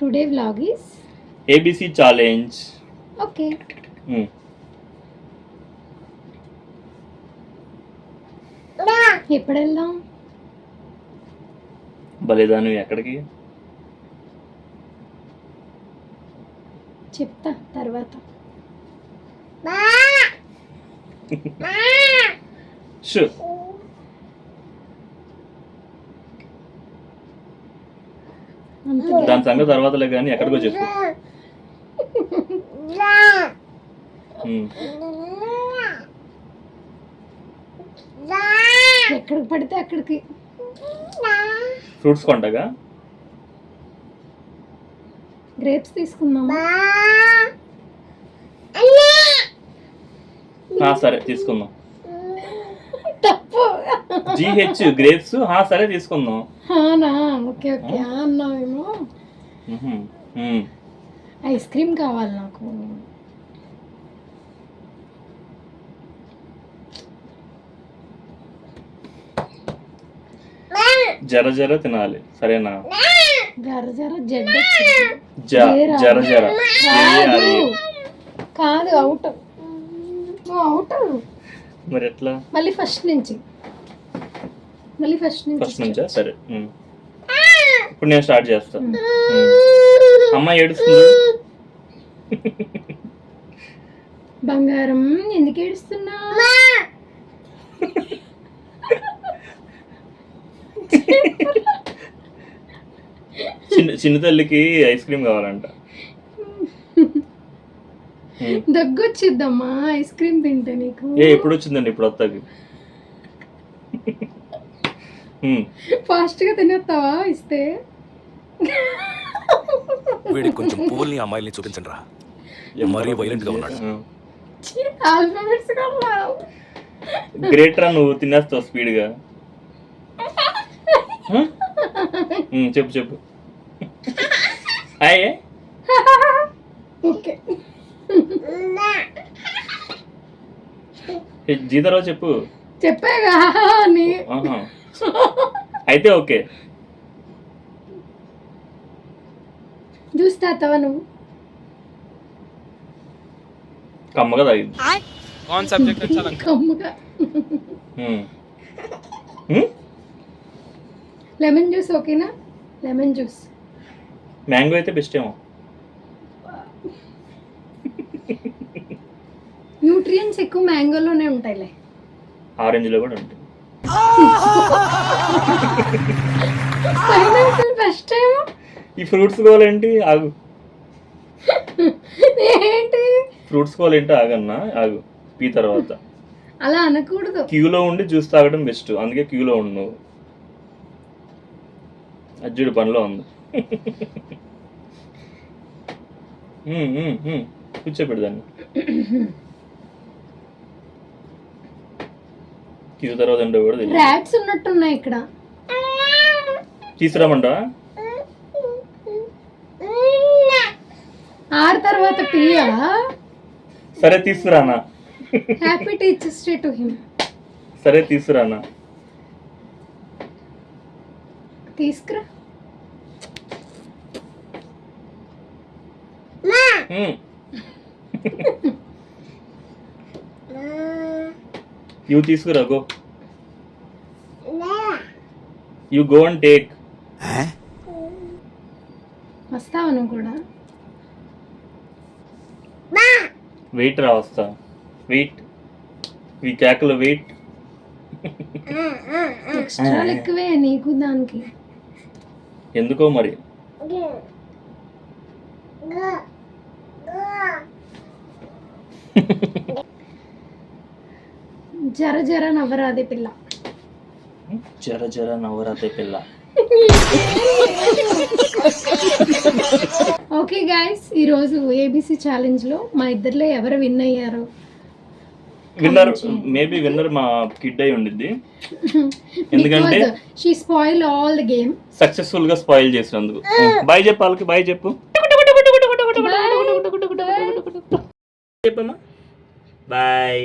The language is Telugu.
Today vlog is ABC challenge okay ఎప్పుడు వెళ్దాం బలేదా నువ్వు ఎక్కడికి? చెప్తా తర్వాత. షూ. దాని సంగతి తర్వాతలే కానీ ఎక్కడికో చెప్పు. ఎక్కడికి పడితే అక్కడికి. ఫ్రూట్స్ కొండగా గ్రేప్స్ తీసుకుందాం సరే తీసుకుందాం. జిహెచ్ గ్రేప్స్ హా సరే తీసుకుందాం. అవునా ఓకే ఓకే. అన్నావేమో. ఐస్ క్రీమ్ కావాలి నాకు. జర జర తినాలి సరేనా? జర జర జడ్డ జర జర. కాదు అవుట్. అవుట్. మరి ఎట్లా మళ్ళీ ఫస్ట్ నుంచి. మళ్ళీ ఫస్ట్ నుంచి ఫస్ట్ నుంచా? సరే. ఇప్పుడు నేను స్టార్ట్ చేస్తా. అమ్మ ఏడుస్తుంది? బంగారం ఎందుకు ఏడుస్తున్నా? చిన్న చిన్న తల్లికి ఐస్ క్రీమ్ కావాలంట. దగ్గు వచ్చిద్దమ్మా ఐస్ క్రీమ్ తింటే నీకు. ఏ ఎప్పుడు వచ్చిందండి ఇప్పుడు వస్తాకి ఉమ్. ఫాస్ట్గా తినేస్తావా? ఇస్తే. వీడికి కొంచెం పూల్ని అమ్మాయిల్ని చూపించండి రా మరీ వైలెంట్గా ఉన్నాడు. ఆల్ఫాబెట్స్ గ్రేట్ రా నువ్వు తినేస్తావు స్పీడ్గా. చెప్పు చెప్పు. Hi okay. ఏ, జీతారావు చెప్పు. చెప్పాగా. అయితే ఓకే. చూస్తా నువ్వు? కమ్మగా తగ్గింది కాన్ సబ్జెక్ట్ వచ్చాను కమ్మగా. లెమన్ జ్యూస్ ఓకేనా? Lemon juice. మ్యాంగో అయితే బెస్ట్ ఏమో. న్యూట్రియంట్స్ ఎక్కువ మ్యాంగోలోనే ఉంటాయిలే. ఆరెంజ్లో కూడా ఉంటాయి. ఫస్ట్ టైం ఈ ఫ్రూట్స్ కావాలేంటి ఆగు. ఏంటి? ఫ్రూట్స్ కావాలేంటి ఆగన్నా. ఆగు. పీ తర్వాత. అలా అనకూడదు. క్యూలో ఉండి జ్యూస్ తాగడం బెస్ట్. అందుకే క్యూలో ఉండు అజ్జుడు పనిలో ఉంది. ఉమ్, ఉమ్, ఉమ్. కూర్చోబెడు దాన్ని. క్యూ తర్వాత ఏంటో కూడా ర్యాట్స్ ఉన్నట్టున్నాయి ఇక్కడ. తీసుకురామంటావా ఆరు తర్వాత పియా సరే తీసుకురానా? Happy teachers day to him సరే తీసుకురానా? తీసుకురా. యూ తీసుకురా go you go and take వస్తావా నువ్వు కూడా? వెయిట్ రా వస్తా. వెయిట్ ఈ కేకలు వెయిట్ ఎక్స్ట్రా ఎక్కువే నీకు దానికి. ఎందుకో మరి? జర జర నవ్వరాదే పిల్ల. జర జర నవరాత్రి పిల్ల. ఓకే గాయస్ ఈరోజు ఏబిసి ఛాలెంజ్లో మా ఇద్దరిలో ఎవరు విన్ అయ్యారు? విన్నర్ మేబీ విన్నర్ మా కిడ్ అయి ఉండిద్ది. ఎందుకంటే she spoil all the game సక్సెస్ఫుల్గా స్పాయిల్ చేసినందుకు. బాయ్ చెప్పు వాళ్ళకి బాయ్ చెప్పు. చెప్పమ్మా బాయ్